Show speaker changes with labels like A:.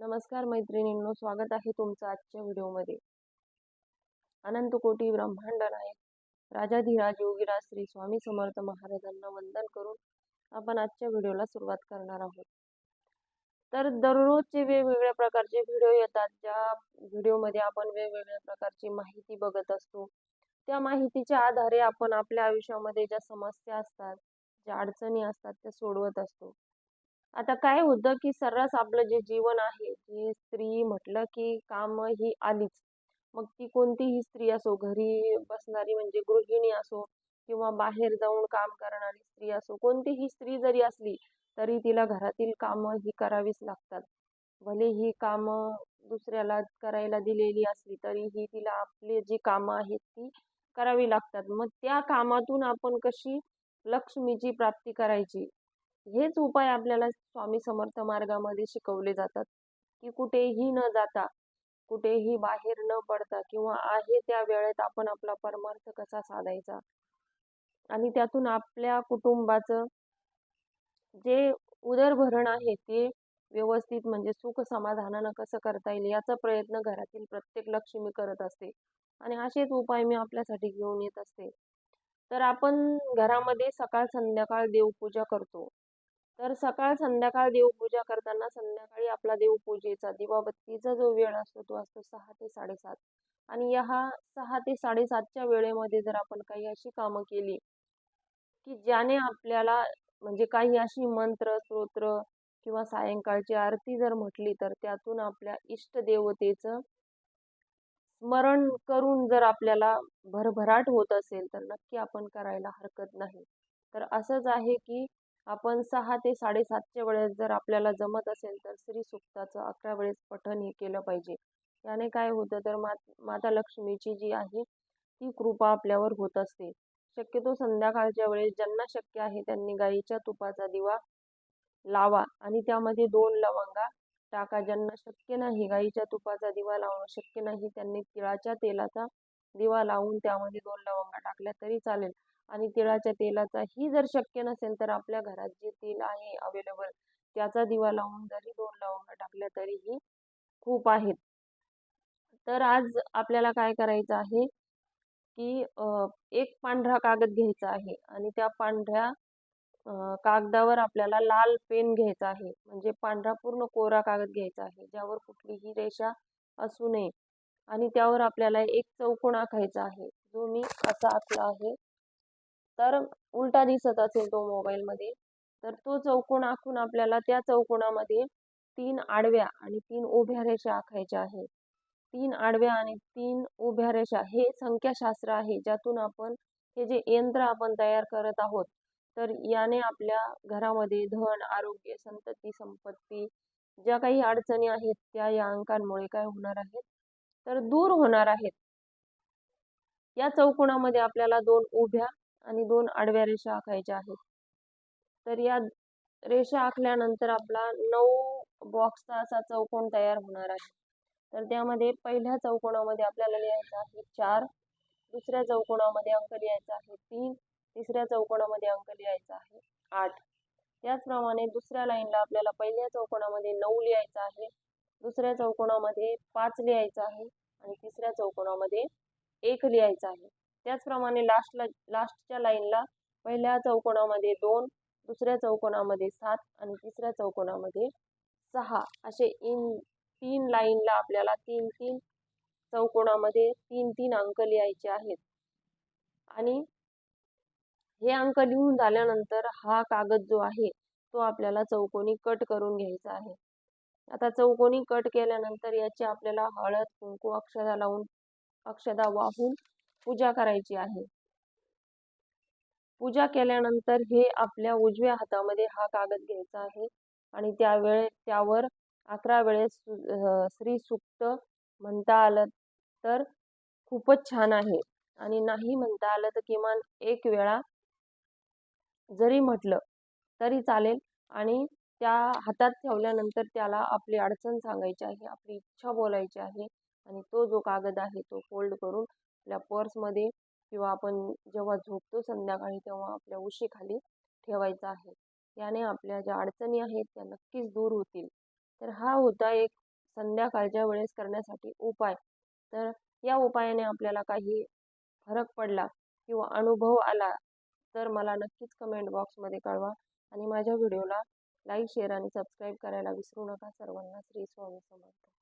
A: नमस्कार मैत्रिणींनो स्वागत आहे तुमचं आजच्या व्हिडिओमध्ये. अनंत कोटी ब्रह्मांड नायक राजाधिराज योगीराज श्री स्वामी समर्थ महाराजांना वंदन करून आपण आजच्या व्हिडिओला सुरुवात करणार आहोत. तर दररोजचे वेगवेगळ्या प्रकारचे व्हिडिओ येतात ज्या व्हिडिओमध्ये आपण वेगवेगळ्या प्रकारची माहिती बघत असतो. त्या माहितीच्या आधारे आपण आपल्या आयुष्यामध्ये ज्या समस्या असतात ज्या अडचणी असतात त्या सोडवत असतो. आता काय होतं की सर्रास आपलं जे जीवन आहे ती स्त्री म्हटलं की काम ही आलीच. मग ती कोणतीही स्त्री असो घरी बसणारी म्हणजे गृहिणी असो किंवा बाहेर जाऊन काम करणारी स्त्री असो कोणतीही स्त्री जरी असली तरी तिला घरातील कामं ही करावीच लागतात. भले ही कामं दुसऱ्याला करायला दिलेली असली तरीही तिला आपली जी कामं आहेत ती करावी लागतात. मग त्या कामातून आपण कशी लक्ष्मीची प्राप्ती करायची? हेच उपाय आपल्याला स्वामी समर्थ मार्गामध्ये शिकवले जातात की कुठेही न जाता कुठेही बाहेर न पडता किंवा आहे त्या वेळेत आपण आपला परमार्थ कसा साधायचा? आणि त्यातून आपल्या कुटुंबाचं जे उदरभरण आहे ते व्यवस्थित म्हणजे सुख समाधानानं कसं करता येईल याचा प्रयत्न घरातील प्रत्येक लक्ष्मी करत असते. आणि असेच उपाय मी आपल्यासाठी घेऊन येत असते. तर आपण घरामध्ये सकाळ संध्याकाळ देवपूजा करतो. तर सकाळ संध्याकाळ देवपूजा करताना संध्याकाळी आपला देवपूजेचा दिवाबत्तीचा जो वेळ असतो तो असतो सहा ते साडेसात. आणि या सहा ते साडेसातच्या वेळेमध्ये जर आपण काही अशी कामं केली की ज्याने आपल्याला म्हणजे काही अशी मंत्र स्तोत्र किंवा सायंकाळची आरती जर म्हटली तर त्यातून आपल्या इष्टदेवतेचं स्मरण करून जर आपल्याला भरभराट होत असेल तर नक्की आपण करायला हरकत नाही. तर असंच आहे की आपण सहा ते साडेसातच्या वेळेस जर आपल्याला जमत असेल तर श्री सुक्ताचं अकरा वेळेस पठण हे केलं पाहिजे. याने काय होतं तर मा माता लक्ष्मीची जी आहे ती कृपा आपल्यावर होत असते. शक्यतो संध्याकाळच्या वेळेस ज्यांना शक्य आहे त्यांनी गाईच्या तुपाचा दिवा लावा आणि त्यामध्ये दोन लवंगा टाका. ज्यांना शक्य नाही गाईच्या तुपाचा दिवा लावणं शक्य नाही त्यांनी तिळाच्या तेलाचा दिवा लावून त्यामध्ये दोन लवंगा टाकल्या तरी चालेल. आणि तिळाच्या तेलाचाही जर शक्य नसेल तर आपल्या घरात जे तेल आहे अवेलेबल त्याचा दिवा लावून जरी दोन लवंग टाकल्या तरीही खूप आहेत. तर आज आपल्याला काय करायचं आहे की एक पांढरा कागद घ्यायचा आहे आणि त्या पांढऱ्या कागदावर आपल्याला लाल पेन घ्यायचा आहे. म्हणजे पांढरा पूर्ण कोरा कागद घ्यायचा आहे ज्यावर कुठलीही रेषा असू नये. आणि त्यावर आपल्याला एक चौकोन आखायचा आहे. जो मी असा आखला आहे. तर उलटा दिसत असेल तो मोबाईलमध्ये तर तो चौकोन आखून आपल्याला त्या चौकोनामध्ये तीन आडव्या आणि तीन उभ्या रेषा आखायच्या आहेत. तीन आडव्या आणि तीन उभ्या रेषा हे संख्याशास्त्र आहे ज्यातून आपण हे जे यंत्र आपण तयार करत आहोत तर याने आपल्या घरामध्ये धन आरोग्य संतती संपत्ती ज्या काही अडचणी आहेत त्या या अंकांमुळे काय होणार आहेत? तर दूर होणार आहेत. या चौकोनामध्ये आपल्याला दोन उभ्या आणि दोन आडव्या रेषा आखायच्या आहेत. तर या रेषा आखल्यानंतर आपला नऊ बॉक्सचा असा चौकोन तयार होणार आहे. तर त्यामध्ये पहिल्या चौकोनामध्ये आपल्याला लिहायचं आहे चार दुसऱ्या चौकोनामध्ये अंक लिहायचा आहे तीन तिसऱ्या चौकोनामध्ये अंक लिहायचा आहे आठ. त्याचप्रमाणे दुसऱ्या लाईनला आपल्याला पहिल्या चौकोनामध्ये नऊ लिहायचं आहे दुसऱ्या चौकोनामध्ये पाच लिहायचं आहे आणि तिसऱ्या चौकोनामध्ये एक लिहायचं आहे. त्याचप्रमाणे लास्टला लास्टच्या लाईनला पहिल्या चौकोनामध्ये दोन दुसऱ्या चौकोनामध्ये सात आणि तिसऱ्या चौकोनामध्ये सहा. असे इन तीन लाईनला आपल्याला तीन तीन चौकोनामध्ये तीन तीन अंक लिहायचे आहेत. आणि हे अंक लिहून झाल्यानंतर हा कागद जो आहे तो आपल्याला चौकोनी कट करून घ्यायचा आहे. आता चौकोनी कट केल्यानंतर याची आपल्याला हळद कुंकू अक्षदा लावून अक्षदा वाहून पूजा करायची आहे. पूजा केल्यानंतर हे आपल्या उजव्या हातामध्ये हा कागद घ्यायचा आहे आणि त्यावेळे त्यावर अकरा वेळेस श्री सुक्त म्हणता आलं तर खूपच छान आहे. आणि नाही म्हणता आलं तर किमान एक वेळा जरी म्हटलं तरी चालेल आणि त्या हातात ठेवल्यानंतर त्याला आपली अडचण सांगायची आहे आपली इच्छा बोलायची आहे. आणि तो जो कागद आहे तो फोल्ड करून आपल्या पर्समध्ये किंवा आपण जेव्हा झोपतो संध्याकाळी तेव्हा आपल्या उशीखाली ठेवायचा आहे. याने आपल्या ज्या अडचणी आहेत त्या नक्कीच दूर होतील. तर हा होता एक संध्याकाळच्या वेळेस करण्यासाठी उपाय. तर या उपायाने आपल्याला काही फरक पडला किंवा अनुभव आला तर मला नक्कीच कमेंट बॉक्समध्ये कळवा आणि माझ्या व्हिडिओला लाईक शेअर आणि सबस्क्राईब करायला विसरू नका. सर्वांना श्री स्वामी समर्थ.